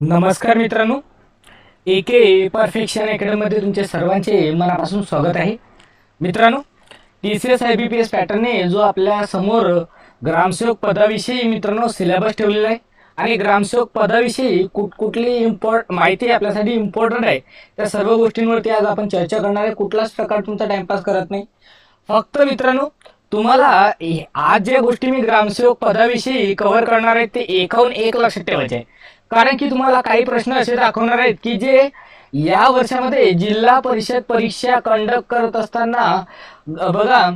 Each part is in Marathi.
नमस्कार मित्रांनो. ए के परफेक्शन अकॅडमीमध्ये तुमचे सर्वांचे मनापासून स्वागत आहे. मित्रांनो T C S I B P S पॅटर्नने जो आपल्यासमोर ग्रामसेवक पदाविषयी मित्रांनो सिलेबस ठेवलेला आहे आणि ग्रामसेवक पदाविषयी कुठ कुठली इम्पॉर्ट माहिती आपल्यासाठी इम्पॉर्टंट आहे त्या सर्व गोष्टींवरती आज आपण चर्चा करणार आहे. कुठलाच प्रकार तुमचा टाइमपास करत नाही. फक्त मित्रांनो तुम्हाला आज ज्या गोष्टी मी ग्रामसेवक पदाविषयी कव्हर करणार आहे ते एकाहून एक लक्षात ठेवायचे आहे. कारण की तुम्हाला काही प्रश्न असे दाखवणार आहेत की जे या वर्षामध्ये जिल्हा परिषद परीक्षा कंडक्ट करत असताना बघा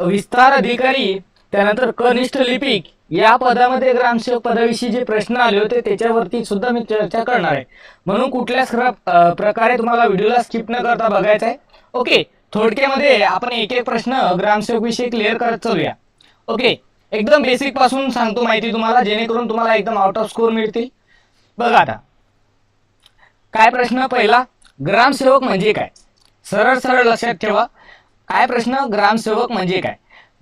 विस्तार अधिकारी त्यानंतर कनिष्ठ लिपिक या पदामध्ये ग्रामसेवक पदाविषयी जे प्रश्न आले होते त्याच्यावरती सुद्धा मी चर्चा करणार आहे. म्हणून कुठल्याच प्रकारे तुम्हाला व्हिडिओला स्किप न करता बघायचा आहे. ओके थोडक्यामध्ये आपण एक एक प्रश्न ग्रामसेवक विषयी क्लिअर करत चालूया. ओके एकदम बेसिकपासून सांगतो माहिती तुम्हाला जेणेकरून तुम्हाला एकदम आउट ऑफ स्कोर मिळतील. बघा आता. काय प्रश्न पहिला? ग्रामसेवक म्हणजे काय? सरळ सरळ लक्षात ठेवा. काय प्रश्न? ग्रामसेवक म्हणजे काय?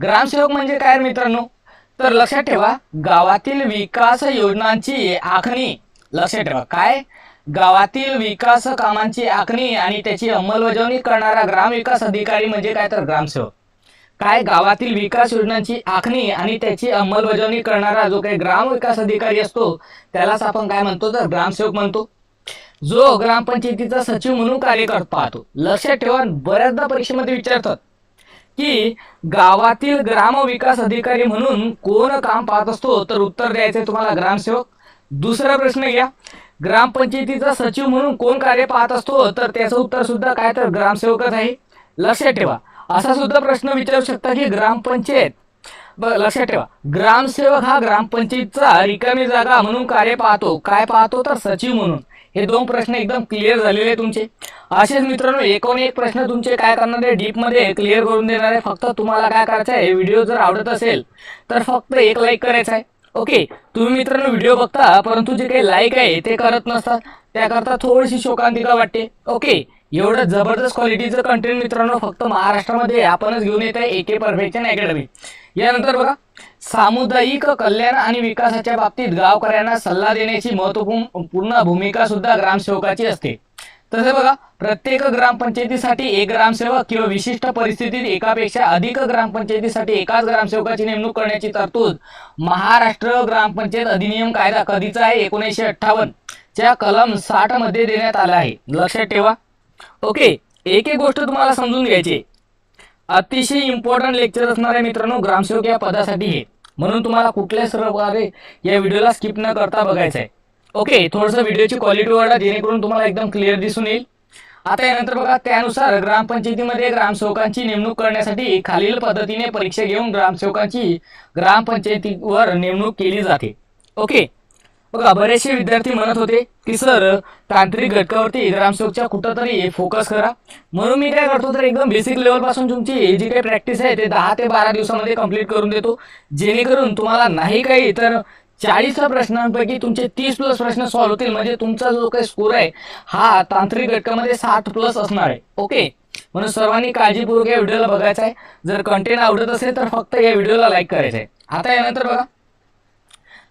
ग्रामसेवक म्हणजे काय मित्रांनो? तर लक्षात ठेवा गावातील विकास योजनांची आखणी. लक्षात ठेवा काय? गावातील विकास कामांची आखणी आणि त्याची अंमलबजावणी करणारा ग्रामविकास अधिकारी म्हणजे काय? तर ग्रामसेवक. काय गावातील विकास योजनांची आखणी आणि त्याची अंमलबजावणी करणारा जो काही ग्राम विकास अधिकारी असतो त्यालाच आपण काय म्हणतो तर ग्रामसेवक म्हणतो. जो ग्रामपंचायतीचा सचिव म्हणून कार्य करत पाहतो. लक्षात ठेवा बऱ्याचदा परीक्षेमध्ये विचारतात की गावातील ग्राम विकास अधिकारी म्हणून कोण काम पाहत असतो तर उत्तर द्यायचंय तुम्हाला ग्रामसेवक. दुसरा प्रश्न घ्या. ग्रामपंचायतीचा सचिव म्हणून कोण कार्य पाहत असतो तर त्याचं उत्तर सुद्धा काय तर ग्रामसेवकच आहे. लक्षात ठेवा. असा सुद्धा प्रश्न विचारू शकता की ग्रामपंचायत. लक्षात ठेवा. ग्रामसेवक हा ग्रामपंचायतचा रिकामी जागा म्हणून कार्य पाहतो. काय पाहतो तर सचिव म्हणून. हे दोन प्रश्न एकदम क्लिअर झालेले आहे तुमचे. असेच मित्रांनो एकोण एक प्रश्न तुमचे काय करणार आहे? डीपमध्ये क्लिअर करून देणार आहे. फक्त तुम्हाला काय करायचं आहे? व्हिडिओ जर आवडत असेल तर फक्त एक लाईक करायचा आहे. ओके तुम्ही मित्रांनो व्हिडिओ बघता परंतु जे काही लाईक आहे ते करत नसतात त्याकरता थोडीशी शोकांतिका वाटते. ओके एवढं जबरदस्त क्वालिटीचं कंटेंट मित्रांनो फक्त महाराष्ट्रामध्ये आपणच घेऊन येत आहे एके परफेक्शन अकॅडमी यानंतर बघा सामुदायिक कल्याण आणि विकासाच्या बाबतीत गावकऱ्यांना सल्ला देण्याची महत्त्वपूर्ण पूर्ण भूमिका सुद्धा ग्रामसेवकाची असते. तसे बघा प्रत्येक ग्रामपंचायतीसाठी एक ग्रामसेवक किंवा विशिष्ट परिस्थितीत एकापेक्षा अधिक ग्रामपंचायतीसाठी एकाच ग्रामसेवकाची नेमणूक करण्याची तरतूद महाराष्ट्र ग्रामपंचायत अधिनियम कायदा कधीचा आहे? एकोणीसशे अठ्ठावन्न च्या कलम साठमध्ये देण्यात आला आहे. लक्षात ठेवा. ओके एक एक गोष्ट तुम्हाला समजून घ्यायची अतिशय इम्पॉर्टंट लेक्चर असणारे मित्रांनो ग्रामसेवक या पदासाठी आहे म्हणून तुम्हाला कुठल्याच प्रकारे या व्हिडिओला स्किप न करता बघायचं आहे. ओके थोडंसं व्हिडिओची क्वालिटी वाढा जेणेकरून तुम्हाला एकदम क्लिअर दिसून येईल. आता यानंतर बघा त्यानुसार ग्रामपंचायतीमध्ये ग्रामसेवकांची नेमणूक करण्यासाठी खालील पद्धतीने परीक्षा घेऊन ग्रामसेवकांची ग्रामपंचायतीवर नेमणूक केली जाते. ओके बघा बरेचसे विद्यार्थी म्हणत होते की सर तांत्रिक घटकावरती ग्रामसेवकच्या कुठंतरी फोकस करा. म्हणून मी काय करतो तर एकदम बेसिक लेवलपासून तुमची जी काही प्रॅक्टिस आहे ते दहा ते बारा दिवसामध्ये कंप्लीट करून देतो. जेणेकरून तुम्हाला नाही काही तर चाळीस प्रश्नांपैकी तुमचे तीस प्लस प्रश्न सॉल्व्ह होतील. म्हणजे तुमचा जो काही स्कोर आहे हा तांत्रिक घटकामध्ये साठ प्लस असणार आहे. ओके? म्हणून सर्वांनी काळजीपूर्वक या व्हिडिओला बघायचा आहे. जर कंटेंट आवडत असेल तर फक्त या व्हिडिओला लाईक करायचं आहे. आता यानंतर बघा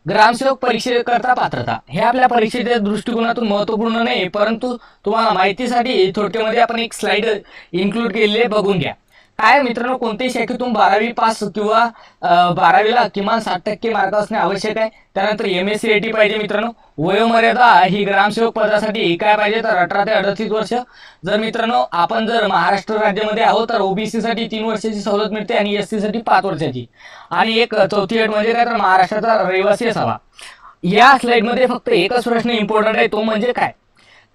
ग्रामसेवक परीक्षेकरता पात्रता. हे आपल्या परीक्षेच्या दृष्टिकोनातून महत्त्वपूर्ण नाही परंतु तुम्हाला माहितीसाठी थोडक्यामध्ये आपण एक स्लाइड इन्क्लूड केलेले बघून घ्या. काय मित्रांनो कोणत्याही शाखेतून बारावी पास किंवा बारावीला किमान साठ टक्के मार्क असणे आवश्यक आहे. त्यानंतर M S C I T पाहिजे मित्रांनो. वयोमर्यादा ही ग्रामसेवक पदासाठी काय पाहिजे तर अठरा ते अडतीस वर्ष. जर मित्रांनो आपण जर महाराष्ट्र राज्यामध्ये आहोत तर ओबीसी साठी तीन वर्षाची सवलत मिळते आणि एस सी साठी पाच वर्षाची. आणि एक चौथी अट म्हणजे काय तर महाराष्ट्राचा रहिवासी असावा. या स्लाइडमध्ये फक्त एकच प्रश्न इम्पॉर्टंट आहे तो म्हणजे काय?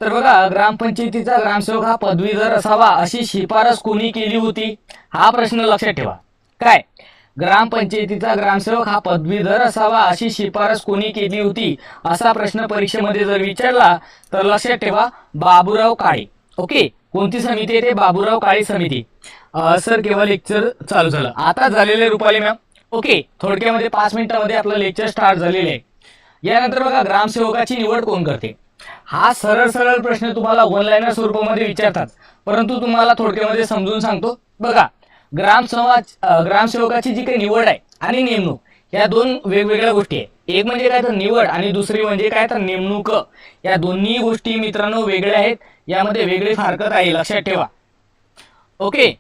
तर बघा ग्रामपंचायतीचा ग्रामसेवक हा पदवीधर असावा अशी शिफारस कोणी केली होती? हा प्रश्न लक्षात ठेवा. काय? ग्रामपंचायतीचा ग्रामसेवक हा पदवीधर असावा अशी शिफारस कोणी केली होती? असा प्रश्न परीक्षेमध्ये जर विचारला तर लक्षात ठेवा बाबूराव काळे. ओके? कोणती समिती आहे ते? बाबूराव काळे समिती. सर केव्हा लेक्चर चालू झालं. आता झालेले रुपाली मॅम. ओके? थोडक्यामध्ये पाच मिनिटामध्ये आपलं लेक्चर स्टार्ट झालेले आहे. यानंतर बघा ग्रामसेवकाची निवड कोण करते? हा सरळ सरळ प्रश्न तुम्हाला ऑनलाईन स्वरूपामध्ये विचारतात. परंतु तुम्हाला थोडक्यामध्ये समजून सांगतो. बघा ग्राम समाज ग्रामसेवकाची जी काही निवड आहे आणि नेमणूक या दोन वेगवेगळ्या गोष्टी आहेत. एक म्हणजे काय तर निवड आणि दुसरी म्हणजे काय तर नेमणूक. या दोन्ही गोष्टी मित्रांनो वेगळ्या आहेत. यामध्ये वेगळी फारकत आहे लक्षात ठेवा. ओके?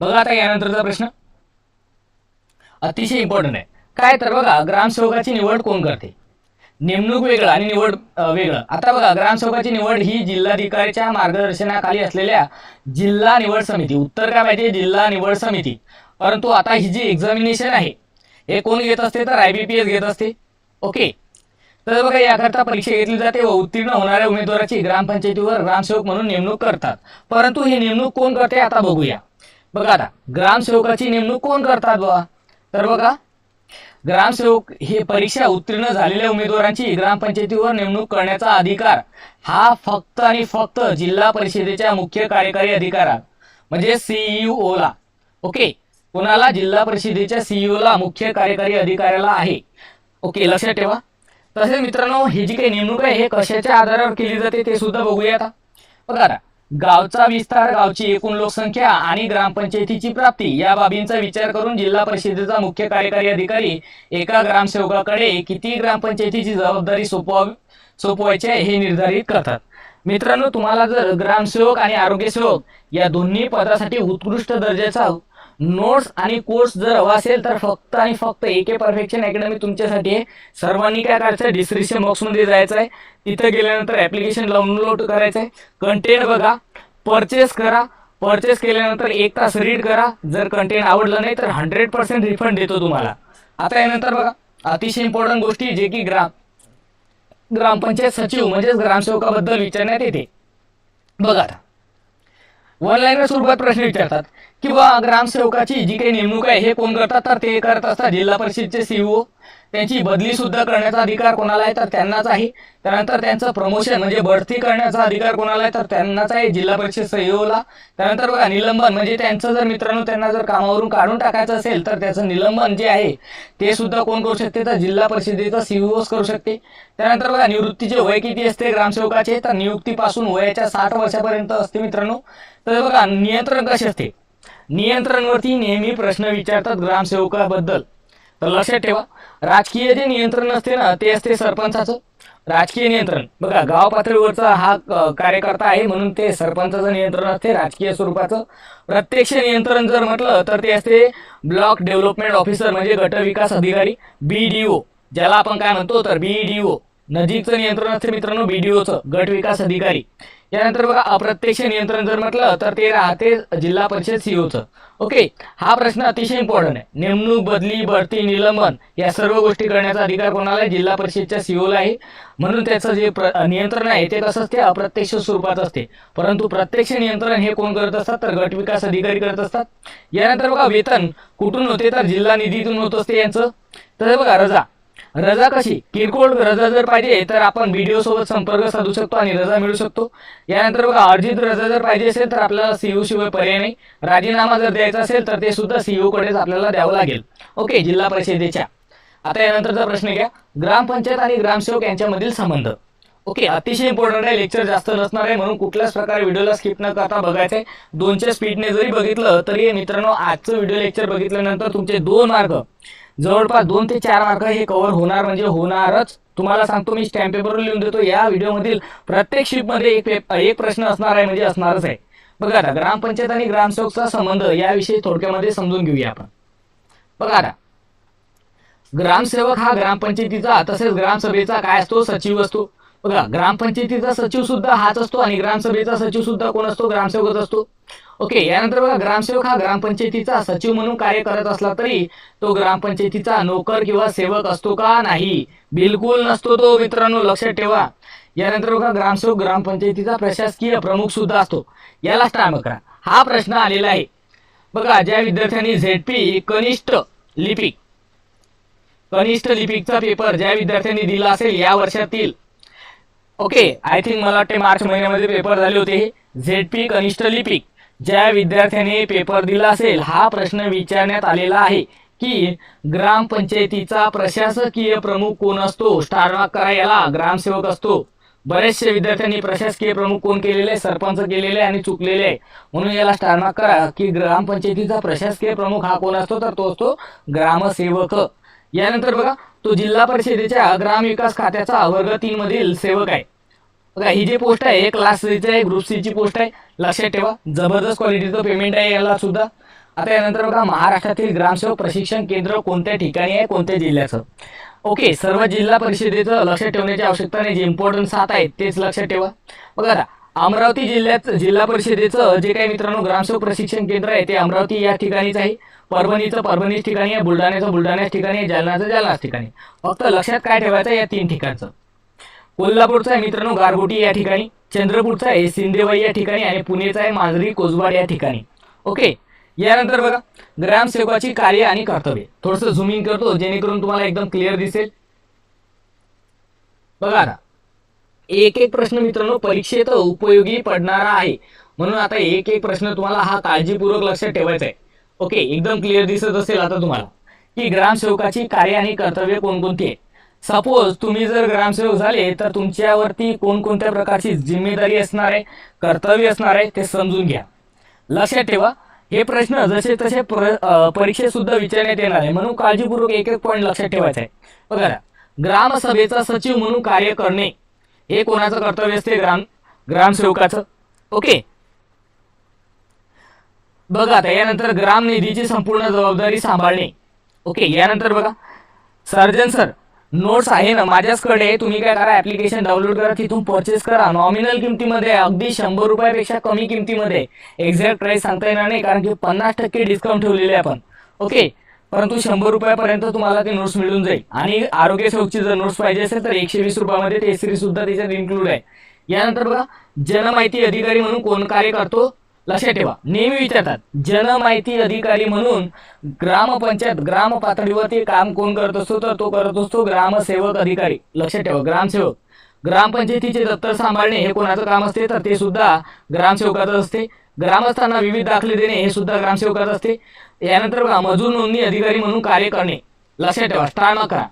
बघा आता यानंतरचा प्रश्न. अतिशय इम्पॉर्टंट आहे. काय तर बघा ग्रामसेवकाची निवड कोण करते? नेमणूक वेगळं आणि निवड वेगळं. आता बघा ग्रामसेवकाची निवड ही जिल्हाधिकाऱ्याच्या मार्गदर्शनाखाली असलेल्या जिल्हा निवड समिती. उत्तर काय पाहिजे जिल्हा निवड समिती. परंतु आता ही जी एक्झामिनेशन आहे हे कोण घेत असते? तर आय बी पी एस घेत असते. ओके. तर बघा याकरता परीक्षा घेतली जाते व उत्तीर्ण होणाऱ्या उमेदवाराची ग्रामपंचायतीवर ग्रामसेवक म्हणून नेमणूक करतात. परंतु ही नेमणूक कोण करते? आता बघूया. बघा आता ग्रामसेवकाची नेमणूक कोण करतात बघा तर बघा ग्रामसेवक हे परीक्षा उत्तीर्ण झालेल्या उमेदवारांची ग्रामपंचायतीवर नेमणूक करण्याचा अधिकार हा फक्त आणि फक्त जिल्हा परिषदेच्या मुख्य कार्यकारी अधिकारात म्हणजे सीईओ ला. ओके? कोणाला? जिल्हा परिषदेच्या सीईओ ला मुख्य कार्यकारी अधिकाऱ्याला आहे. ओके लक्षात ठेवा. तसेच मित्रांनो ही जी काही नेमणूक आहे हे कशाच्या आधारावर केली जाते ते सुद्धा बघूया आता. बघा आता गावचा विस्तार गावची एकूण लोकसंख्या आणि ग्रामपंचायतीची प्राप्ती या बाबींचा विचार करून जिल्हा परिषदेचा मुख्य कार्यकारी अधिकारी एका ग्रामसेवकाकडे किती ग्रामपंचायतीची जबाबदारी सोपवा सोपवायची आहे हे निर्धारित करतात. मित्रांनो तुम्हाला जर ग्रामसेवक आणि आरोग्यसेवक या दोन्ही पदासाठी उत्कृष्ट दर्जाचा नोट्स आणि कोर्स जर हवा असेल तर फक्त आणि फक्त ए के परफेक्शन अकॅडमी तुमच्यासाठी आहे. सर्वांनी काय करायचं डिस्क्रिप्शन बॉक्समध्ये जायचं आहे तिथं गेल्यानंतर ॲप्लिकेशन डाउनलोड करायचं आहे कंटेंट बघा. परचेस करा. परचेस केल्यानंतर एक तास रीड करा. जर कंटेंट आवडलं नाही तर हंड्रेड पर्सेंट रिफंड देतो तुम्हाला. आता यानंतर बघा. अतिशय इम्पॉर्टंट गोष्टी जे की ग्राम ग्रामपंचायत सचिव म्हणजेच ग्रामसेवकाबद्दल विचारण्यात येते. बघा आता वन लाईनर स्वरूपात प्रश्न विचारतात किंवा ग्रामसेवकाची जी काही नेमणूक आहे हे कोण करतात? तर ते करत असतात जिल्हा परिषदचे सीईओ त्यांची बदली सुद्धा करण्याचा अधिकार कोणाला आहे तर त्यांनाच आहे. त्यानंतर त्यांचं प्रमोशन म्हणजे बढती करण्याचा अधिकार कोणाला आहे तर त्यांनाच आहे जिल्हा परिषद सहयोगला त्यानंतर बघा निलंबन म्हणजे त्यांचं जर मित्रांनो त्यांना जर कामावरून काढून टाकायचं असेल तर त्याचं निलंबन जे आहे ते सुद्धा कोण करू शकते? तर जिल्हा परिषदेचा सीईओच करू शकते. त्यानंतर बघा निवृत्तीचे वय किती असते ग्रामसेवकाचे? तर नियुक्तीपासून वयाच्या साठ वर्षापर्यंत असते मित्रांनो. तर बघा नियंत्रण कसे असते? नियंत्रणवरती नेहमी प्रश्न विचारतात ग्रामसेवकाबद्दल. तर लक्षात ठेवा. राजकीय जे नियंत्रण असते ना ते असते सरपंचाचं. राजकीय नियंत्रण. बघा गाव पातळीवरचा हा कार्यकर्ता आहे म्हणून ते सरपंचाचं नियंत्रण असते राजकीय स्वरूपाचं. प्रत्यक्ष नियंत्रण जर म्हटलं तर ते असते ब्लॉक डेव्हलपमेंट ऑफिसर म्हणजे गट विकास अधिकारी बीडीओ. ज्याला आपण काय म्हणतो तर बीडीओ. नजीकचं नियंत्रण असते मित्रांनो बीडीओचं गट विकास अधिकारी. यानंतर बघा अप्रत्यक्ष नियंत्रण जर म्हटलं तर ते राहते जिल्हा परिषद सीओचं. ओके हा प्रश्न अतिशय इम्पॉर्टंट आहे. नेमणूक बदली बढती निलंबन या सर्व गोष्टी करण्याचा अधिकार कोणाला? आहे जिल्हा परिषदच्या सीओला आहे. म्हणून त्याचं जे नियंत्रण आहे ते कसं असते? अप्रत्यक्ष स्वरूपात असते. परंतु प्रत्यक्ष नियंत्रण हे कोण करत असतात? तर गट विकास अधिकारी करत असतात. यानंतर बघा वेतन कुठून होते? तर जिल्हा निधीतून होत असते यांचं. तर बघा रजा. रजा कशी? किरकोळ रजा जर पाहिजे तर आपण व्हिडिओ सोबत संपर्क साधू शकतो आणि रजा मिळू शकतो. यानंतर बघा अर्जित रजा जर पाहिजे असेल तर आपल्याला सीओ शिवाय पर्याय नाही. राजीनामा जर द्यायचा असेल तर ते सुद्धा सीओ कडेच आपल्याला द्यावं लागेल. ओके जिल्हा परिषदेच्या. आता यानंतरचा प्रश्न घ्या. ग्रामपंचायत आणि ग्रामसेवक यांच्यामधील संबंध. ओके अतिशय इम्पॉर्टंट आहे. लेक्चर जास्त नसणार आहे म्हणून कुठल्याच प्रकारे व्हिडिओला स्किप न करता बघायचं आहे दोनच्या स्पीडने जरी बघितलं तरी मित्रांनो आजचं व्हिडिओ लेक्चर बघितल्यानंतर तुमचे दोन मार्क. जवळपास दोन ते चार मार्क हे कव्हर होणार म्हणजे होणारच. तुम्हाला सांगतो मी स्टॅम्प पेपरवर लिहून देतो. या व्हिडिओमधील प्रत्येक शिपमध्ये एक पेप- एक प्रश्न असणार आहे म्हणजे असणारच आहे. बघा आता ग्रामपंचायत आणि ग्रामसेवकचा संबंध याविषयी थोडक्यामध्ये समजून घेऊया आपण. बघा आता ग्रामसेवक हा ग्रामपंचायतीचा तसेच ग्रामसभेचा काय असतो? सचिव असतो. बघा ग्रामपंचायतीचा सचिव सुद्धा हाच असतो आणि ग्रामसभेचा सचिव सुद्धा कोण असतो? ग्रामसेवकच असतो. ओके यानंतर बघा ग्रामसेवक हा ग्रामपंचायतीचा सचिव म्हणून कार्य करत असला तरी तो ग्रामपंचायतीचा नोकर किंवा सेवक असतो का नाही? बिलकुल नसतो तो मित्रांनो लक्षात ठेवा. यानंतर बघा ग्रामसेवक ग्रामपंचायतीचा प्रशासकीय प्रमुख सुद्धा असतो. याला स्टार करा हा प्रश्न आलेला आहे. बघा ज्या विद्यार्थ्यांनी झेडपी कनिष्ठ लिपिक कनिष्ठ लिपिकचा पेपर ज्या विद्यार्थ्यांनी दिला असेल या वर्षातील ओके आय थिंक मला वाटते मार्च महिन्यामध्ये पेपर झाले होते. झेडपी कनिष्ठ लिपिक ज्या विद्यार्थ्याने पेपर दिला असेल हा प्रश्न विचारण्यात आलेला आहे की ग्रामपंचायतीचा प्रशासकीय प्रमुख कोण असतो? स्टार मार्क करा याला ग्रामसेवक असतो. बरेचसे विद्यार्थ्यांनी प्रशासकीय प्रमुख कोण केलेले? आहे सरपंच केलेले आहे आणि चुकलेले आहे. म्हणून याला स्टार मार्क करा की ग्रामपंचायतीचा प्रशासकीय प्रमुख हा कोण असतो? तर तो असतो ग्रामसेवक. यानंतर बघा तो जिल्हा परिषदेच्या ग्रामविकास खात्याचा वर्ग तीन मधील सेवक आहे. बघा ही जी पोस्ट आहे एक क्लास सीची आहे ग्रुप सीची पोस्ट आहे. लक्षात ठेवा जबरदस्त क्वालिटीचं पेमेंट आहे याला सुद्धा. आता यानंतर बघा महाराष्ट्रातील ग्रामसेवक प्रशिक्षण केंद्र कोणत्या ठिकाणी आहे कोणत्या जिल्ह्याचं? ओके सर्व जिल्हा परिषदेचं लक्ष ठेवण्याची आवश्यकता नाही जे इम्पॉर्टन्ट सात आहेत तेच लक्षात ठेवा. बघा आता अमरावती जिल्ह्यात जिल्हा परिषदेचं जे काही मित्रांनो ग्रामसेवक प्रशिक्षण केंद्र आहे ते अमरावती या ठिकाणीच आहे. परभणीचं परभणीच ठिकाणी आहे बुलढाण्याचं बुलढाण्याच ठिकाणी आहे जालनाचं जालनाच ठिकाणी फक्त लक्षात काय ठेवायचं या तीन ठिकाणचं. कोल्हापूरचा आहे मित्रांनो गारगोटी या ठिकाणी चंद्रपूरचा आहे सिंदेवाई या ठिकाणी आणि पुणेचा आहे मांजरी कोजवाड या ठिकाणी. ओके यानंतर बघा ग्रामसेवकाची कार्य आणि कर्तव्य. थोडस झुमिंग करतो जेणेकरून तुम्हाला एकदम क्लिअर दिसेल. बघा आता एक एक प्रश्न मित्रांनो परीक्षेत उपयोगी पडणारा आहे. म्हणून आता एक एक प्रश्न तुम्हाला हा काळजीपूर्वक लक्षात ठेवायचा आहे. ओके एकदम क्लिअर दिसत असेल आता तुम्हाला की ग्रामसेवकाची कार्य आणि कर्तव्य कोणकोणती आहे? सपोज तुम्ही जर ग्रामसेवक झाले तर तुमच्यावरती कोणकोणत्या प्रकारची जिम्मेदारी असणार आहे कर्तव्य असणार आहे ते समजून घ्या. लक्षात ठेवा हे प्रश्न जसे तसे प्र परीक्षेत सुद्धा विचारण्यात येणार आहे म्हणून काळजीपूर्वक एक एक पॉईंट लक्षात ठेवायचा आहे. बघा ग्रामसभेचा सचिव म्हणून कार्य करणे हे कोणाचं कर्तव्य असते ग्राम ग्रामसेवकाचं? ओके बघा आता यानंतर ग्राम निधीची संपूर्ण जबाबदारी सांभाळणे. ओके यानंतर बघा. सर्जन सर नोट्स आहे ना माझ्याचकडे तुम्ही काय करा ऍप्लिकेशन डाउनलोड करा तिथून परचेस करा. नॉमिनल किमतीमध्ये अगदी शंभर रुपयापेक्षा कमी किमतीमध्ये एक्झॅक्ट प्राइस सांगता येणार नाही कारण की पन्नास टक्के डिस्काउंट ठेवलेले आहे आपण. ओके परंतु शंभर रुपयापर्यंत तुम्हाला ते नोट्स मिळून जाईल. आणि आरोग्य सेवकची जर नोट्स पाहिजे असेल तर एकशे वीस रुपयामध्ये ते सुद्धा त्याच्यात इन्क्लूड आहे. यानंतर बघा जनमाहिती अधिकारी म्हणून कोण कार्य करतो? लक्षात ठेवा. नेहमी विचारतात जनमाहिती अधिकारी म्हणून ग्रामपंचायत ग्राम पातळीवरती काम कोण करत असतो तर तो करत असतो ग्रामसेवक अधिकारी. लक्षात ठेवा ग्रामसेवक. ग्रामपंचायतीचे दप्तर सांभाळणे हे कोणाचं काम असते? तर ते सुद्धा ग्रामसेवकाचं असते. ग्रामस्थांना विविध दाखले देणे हे सुद्धा ग्रामसेवकाचं असते. यानंतर बघा मजूर नोंदणी अधिकारी म्हणून कार्य करणे. लक्षात ठेवा स्टार अकरा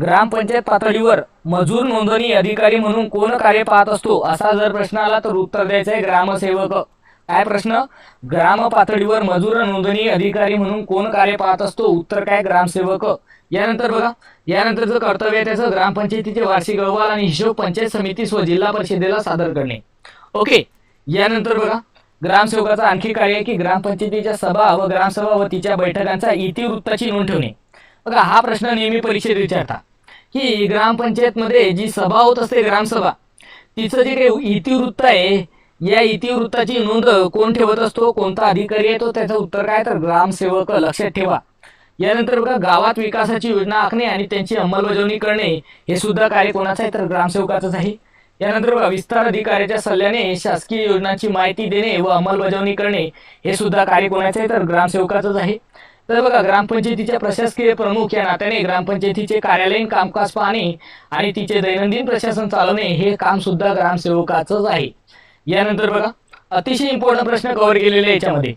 ग्रामपंचायत पातळीवर मजूर नोंदणी अधिकारी म्हणून कोण कार्य पाहत असतो? असा जर प्रश्न आला तर उत्तर द्यायचं आहे ग्रामसेवक. काय प्रश्न? ग्राम पातळीवर मजूर नोंदणी अधिकारी म्हणून कोण कार्य पाहत असतो? उत्तर काय? ग्रामसेवक. यानंतर बघा. यानंतरचं कर्तव्य आहे त्याचं ग्रामपंचायतीचे वार्षिक अहवाल आणि हिशोब पंचायत समिती व जिल्हा परिषदेला सादर करणे. ओके. यानंतर बघा. ग्रामसेवकाचं आणखी कार्य आहे की ग्रामपंचायतीच्या सभा व ग्रामसभा व तिच्या बैठकांचा इतिवृत्ताची नोंद ठेवणे. बघा हा प्रश्न नेहमी परीक्षेत विचारता. की ग्रामपंचायतमध्ये जी सभा होत असते ग्रामसभा तिचं जे काही इतिवृत्त आहे या इतिवृत्ताची नोंद कोण ठेवत असतो? कोणता अधिकारी आहे तो त्याचं उत्तर काय? तर ग्रामसेवक लक्षात ठेवा. यानंतर बघा गावात विकासाची योजना आखणे आणि त्यांची अंमलबजावणी करणे हे सुद्धा कार्य कोणाचं आहे? तर ग्रामसेवकाचंच आहे. यानंतर बघा विस्तार अधिकाऱ्याच्या सल्ल्याने शासकीय योजनांची माहिती देणे व अंमलबजावणी करणे हे सुद्धा कार्य कोणाचं आहे? तर ग्रामसेवकाचंच आहे. तर बघा ग्रामपंचायतीच्या प्रशासकीय प्रमुख या नात्याने ग्रामपंचायतीचे कार्यालयीन कामकाज पाहणे आणि तिचे दैनंदिन प्रशासन चालवणे हे काम सुद्धा ग्रामसेवकाचंच आहे. यानंतर बघा अतिशय इम्पॉर्टंट प्रश्न कव्हर केलेले आहे याच्यामध्ये.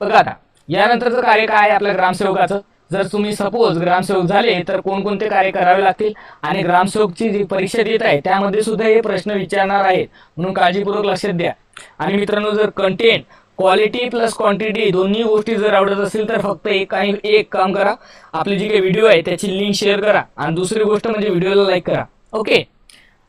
बघा आता यानंतरचं कार्य काय आहे आपल्या ग्रामसेवकाचं? जर तुम्ही सपोज ग्रामसेवक झाले तर कोणकोणते कार्य करावे लागतील? आणि ग्रामसेवकची जी परीक्षा देत आहे त्यामध्ये सुद्धा हे प्रश्न विचारणार आहेत. म्हणून काळजीपूर्वक लक्षात द्या. आणि मित्रांनो जर कंटेंट क्वालिटी प्लस क्वांटिटी दोन्ही गोष्टी जर आवडत असेल तर फक्त एक आणि एक काम करा. आपली जी काही व्हिडिओ आहे त्याची लिंक शेअर करा. आणि दुसरी गोष्ट म्हणजे व्हिडिओला लाईक करा. ओके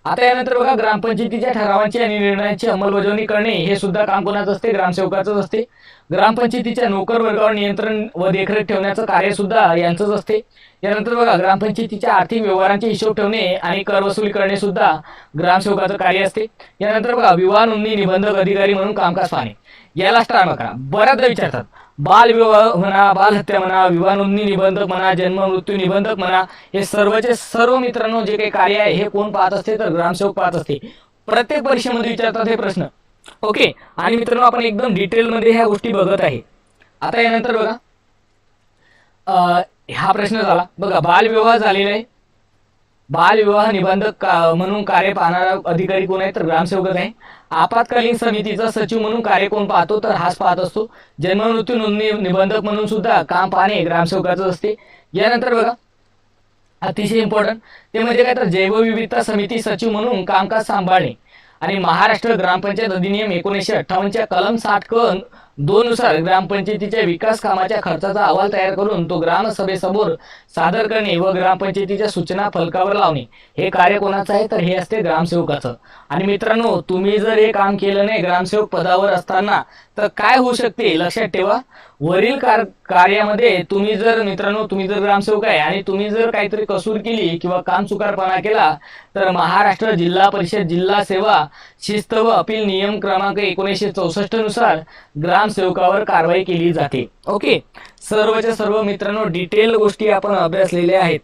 आता यानंतर बघा ग्रामपंचायतीच्या ठरावांची आणि निर्णयांची अंमलबजावणी करणे हे सुद्धा काम कोणाचं असते? ग्रामसेवकाचंच असते. ग्रामपंचायतीच्या नोकर वर्गावर नियंत्रण व देखरेख ठेवण्याचं कार्य सुद्धा यांचंच असते. यानंतर बघा ग्रामपंचायतीच्या आर्थिक व्यवहारांचे हिशोब ठेवणे आणि कर वसुली करणे सुद्धा ग्रामसेवकाचं कार्य असते. यानंतर बघा विवाह नोंदणी निबंधक अधिकारी म्हणून कामकाज पाहणे. याला स्टार करा बऱ्याचदा विचारतात बाल विवाह म्हणा बालहत्या म्हणा विवाह नोंदणी निबंधक म्हणा जन्म मृत्यू निबंधक म्हणा हे सर्वचे सर्व मित्रांनो जे काही कार्य आहे हे कोण पाहत असते तर ग्रामसेवक पाहत असते. प्रत्येक परीक्षेमध्ये विचारतात हे प्रश्न. ओके? आणि मित्रांनो आपण एकदम डिटेलमध्ये ह्या गोष्टी बघत आहे. आता यानंतर बघा. अं, हा प्रश्न झाला. बघा बालविवाह झालेला आहे. बालविवाह निबंधक का- म्हणून कार्य पाहणारा अधिकारी कोण आहे तर ग्रामसेवकच आहे. आपत्कालीन समितीचा सचिव म्हणून कार्य कोण पाहतो तर हाच पाहत असतो. जन्ममृत्यू नोंदणी निबंधक म्हणून सुद्धा काम पाहणे ग्रामसेवकाचं असते. यानंतर बघा अतिशय इम्पॉर्टंट ते म्हणजे काय तर जैवविविधता समिती सचिव म्हणून कामकाज सांभाळणे. आणि महाराष्ट्र ग्रामपंचायत अधिनियम एकोणीसशे अठ्ठावन्नच्या कलम साठ क दोन नुसार ग्रामपंचायतीच्या विकास कामाच्या खर्चाचा अहवाल तयार करून तो ग्रामसभेसमोर सादर करणे व ग्रामपंचायतीच्या सूचना फलकावर लावणे. हे कार्य कोणाचं आहे? तर हे असते ग्रामसेवकाचं. आणि मित्रांनो तुम्ही जर हे काम केलं नाही ग्रामसेवक पदावर असताना तर काय होऊ शकते? लक्षात ठेवा. वरील कार कार्यामध्ये तुम्ही जर मित्रांनो तुम्ही जर ग्रामसेवक आहे आणि तुम्ही जर काहीतरी कसूर केली किंवा काम चुकारपणा केला तर महाराष्ट्र जिल्हा परिषद जिल्हा सेवा शिस्त व अपील नियम क्रमांक एकोणीसशे चौसष्टनुसार ग्राम ग्रामसेवकावर कारवाई केली जाते. ओके? सर्वच्या सर्व मित्रांनो डिटेल गोष्टी आपण अभ्यासलेल्या आहेत.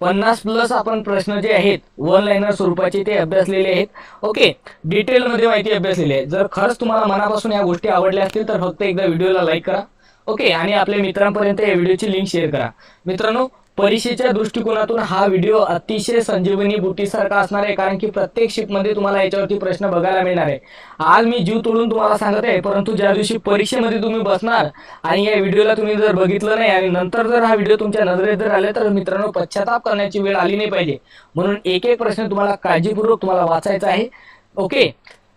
पन्नास प्लस आपण प्रश्न जे आहेत वन लाईनर स्वरूपाचे ते अभ्यासलेले आहेत. ओके? डिटेलमध्ये माहिती अभ्यासलेली आहे. जर खरंच तुम्हाला मनापासून या गोष्टी आवडल्या असतील तर फक्त एकदा व्हिडिओला लाईक करा. ओके? आणि आपल्या मित्रांपर्यंत या व्हिडिओची लिंक शेअर करा. मित्रांनो परीक्षेच्या दृष्टिकोनातून हा व्हिडिओ अतिशय संजीवनी बुटीसारखा असणार आहे कारण की प्रत्येक शिपमध्ये तुम्हाला याच्यावरती प्रश्न बघायला मिळणार आहे. आज मी जीव तोडून तुम्हाला सांगत आहे परंतु ज्या दिवशी परीक्षेमध्ये तुम्ही बसणार आणि या व्हिडिओला तुम्ही जर बघितलं नाही आणि नंतर जर हा व्हिडिओ तुमच्या नजरेत जर आले तर मित्रांनो पश्चाताप करण्याची वेळ आली नाही पाहिजे. म्हणून एक एक प्रश्न तुम्हाला काळजीपूर्वक तुम्हाला वाचायचा आहे. ओके?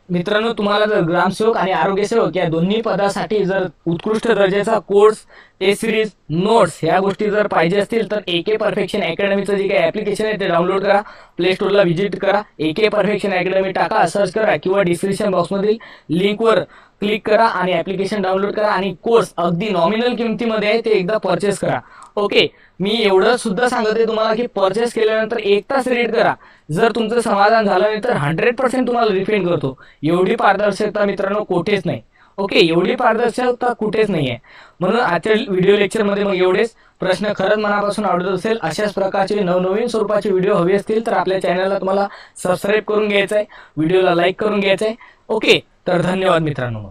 मित्रांनो तुम्हाला जर ग्रामसेवक आणि आरोग्यसेवक या दोन्ही पदासाठी जर उत्कृष्ट दर्जाचा कोर्स टेस्ट सिरीज नोट्स ह्या गोष्टी जर पाहिजे असतील तर ए के परफेक्शन अकॅडमीचं जे काही ॲप्लिकेशन आहे ते डाउनलोड करा. प्ले स्टोरला व्हिजिट करा. ए के परफेक्शन अकॅडमी टाका सर्च करा किंवा डिस्क्रिप्शन बॉक्समधील लिंकवर क्लिक करा आणि ॲप्लिकेशन डाउनलोड करा आणि कोर्स अगदी नॉमिनल किमतीमध्ये आहे ते एकदा परचेस करा. ओके मी एवढं सुद्धा सांगत तुम्हाला की परचेस केल्यानंतर एक तास रीड करा. जर तुमचं समाधान झालं नाही तर हंड्रेड पर्सेंट तुम्हाला रिफंड करतो. एवढी पारदर्शकता मित्रांनो कोठेच नाही. ओके एवढी पारदर्शकता कुठेच नाही आहे म्हणून आजच्या व्हिडिओ लेक्चरमध्ये मग एवढेच. प्रश्न खरंच मनापासून आवडत असेल अशाच प्रकारचे नवनवीन स्वरूपाचे व्हिडिओ हवे असतील तर आपल्या चॅनलला तुम्हाला सबस्क्राईब करून घ्यायचं आहे व्हिडिओला लाईक करून घ्यायचं आहे ओके तर धन्यवाद मित्रांनो